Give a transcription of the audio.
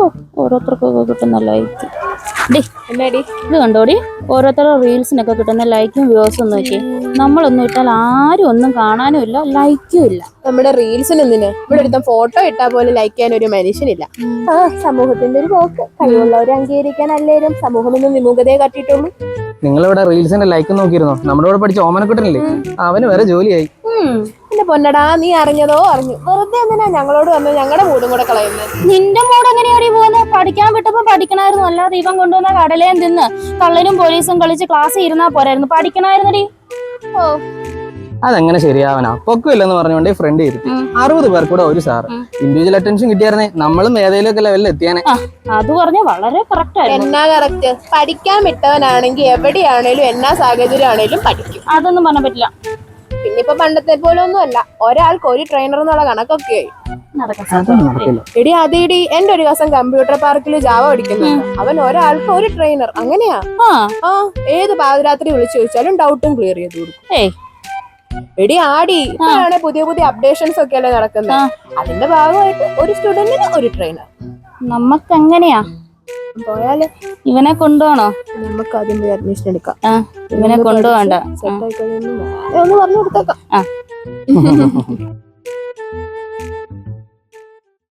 ഓ ഓരോരുത്തർക്കൊക്കെ കിട്ടുന്ന like day എന്നാടി? ഇത് കണ്ടോടി? ഓരോരുത്തരുടെ റീൽസിനൊക്കെ കിട്ടുന്ന ലൈക്കും വ്യൂസും നോക്കി നമ്മളൊന്നും ഇട്ടാൽ ആരും ഒന്നും കാണാനും ഇല്ല ലൈക്കും ഇല്ല. നമ്മുടെ റീൽസിനൊന്നിന് ഇവിടെ ഒരുത്തം ഫോട്ടോ ഇട്ടാൽ പോലെ ലൈക്ക് ചെയ്യാൻ ഒരു മനുഷ്യനില്ല. ആ സമൂഹത്തിന്റെ ഒരു പോക്ക്. കഴിവുള്ളവരെ അംഗീകരിക്കാൻ അല്ലേലും സമൂഹം ഒന്നും വിമുഖതയെ കാട്ടിയിട്ടുള്ളൂ. നിങ്ങളിവിടെ റീൽസിന്റെ ലൈക്ക് നോക്കിയിരുന്നോ? നമ്മുടെ കൂടെ പഠിച്ച ഓമനക്കുട്ടനില്ലേ? അവന് വേറെ ജോലിയായി. എന്റെ പൊന്നടാ നീ അറിഞ്ഞതോ? അറിഞ്ഞു. വെറുതെ എന്തിനാ ഞങ്ങളോട് വന്ന് ഞങ്ങളുടെ മൂടും കൂടെ കളയുന്നത് നിന്റെ മോഡ് എങ്ങനെയാടി പോകുന്നത് പഠിക്കാൻ വിട്ടപ്പോ പഠിക്കണായിരുന്നു. അല്ലാതെ ഇവൻ കൊണ്ടുവന്ന കടലയും തിന്ന് കള്ളനും പോലീസും കളിച്ച് ക്ലാസ് ഇരുന്നാ പോരായിരുന്നു. പഠിക്കണായിരുന്നടി. ഓ. അതെങ്ങനെ ശരിയാവനാ? പൊക്കമില്ലെന്ന് പറഞ്ഞുകൊണ്ട് ഫ്രണ്ട് ഇരുത്തി. അറുപത് പേർ കൂടെ ഒരു സാറ് ഇൻഡിവിജ്വൽ അറ്റൻഷൻ കിട്ടിയായിരുന്നേ. നമ്മളും ഏതെങ്കിലും ഒക്കെ ലെവലിൽ എത്തിയാനെ. അത് പറഞ്ഞ വളരെ കറക്റ്റ് ആണ് എന്നാ കറക്റ്റ് പഠിക്കാൻ വിട്ടവനാണെങ്കിൽ എവിടെയാണേലും എന്നാ സാഹചര്യം ആണേലും പഠിക്കും. അതൊന്നും പറയാൻ പറ്റില്ല. പിന്നെ ഇപ്പൊ പണ്ടത്തെ പോലെ ഒന്നും അല്ല ഒരാൾക്ക് ഒരു ട്രെയിനർ എന്നുള്ള കണക്കൊക്കെ ആയി. എടി അതേടി എന്റെ ഒരു ദിവസം കമ്പ്യൂട്ടർ പാർക്കിൽ ജാവ പഠിക്കുന്നു അവൻ ഒരാൾക്ക് ഒരു ട്രെയിനർ അങ്ങനെയാ? ആ. ആ ഏത് പാതിരാത്രി വിളിച്ചു ചോദിച്ചാലും ഡൗട്ടും ക്ലിയർ ചെയ്ത് കൊടുക്കും. എടി ആടി ഇപ്പോഴാണ് പുതിയ പുതിയ അപ്ഡേഷൻസ് ഒക്കെ അല്ലേ നടക്കുന്നത്. അതിന്റെ ഭാഗമായിട്ട് ഒരു സ്റ്റുഡന്റിന് ഒരു ട്രെയിനർ നമുക്ക് എങ്ങനെയാ പോയാൽ ഇവനെ കൊണ്ടുപോണോ നമുക്ക് അതിന്റെ അഡ്മിഷൻ എടുക്കാം. ഇവനെ കൊണ്ടുപോകണ്ട. സെറ്റ് ആയി പറഞ്ഞു കൊടുത്തേക്കാം. ആ.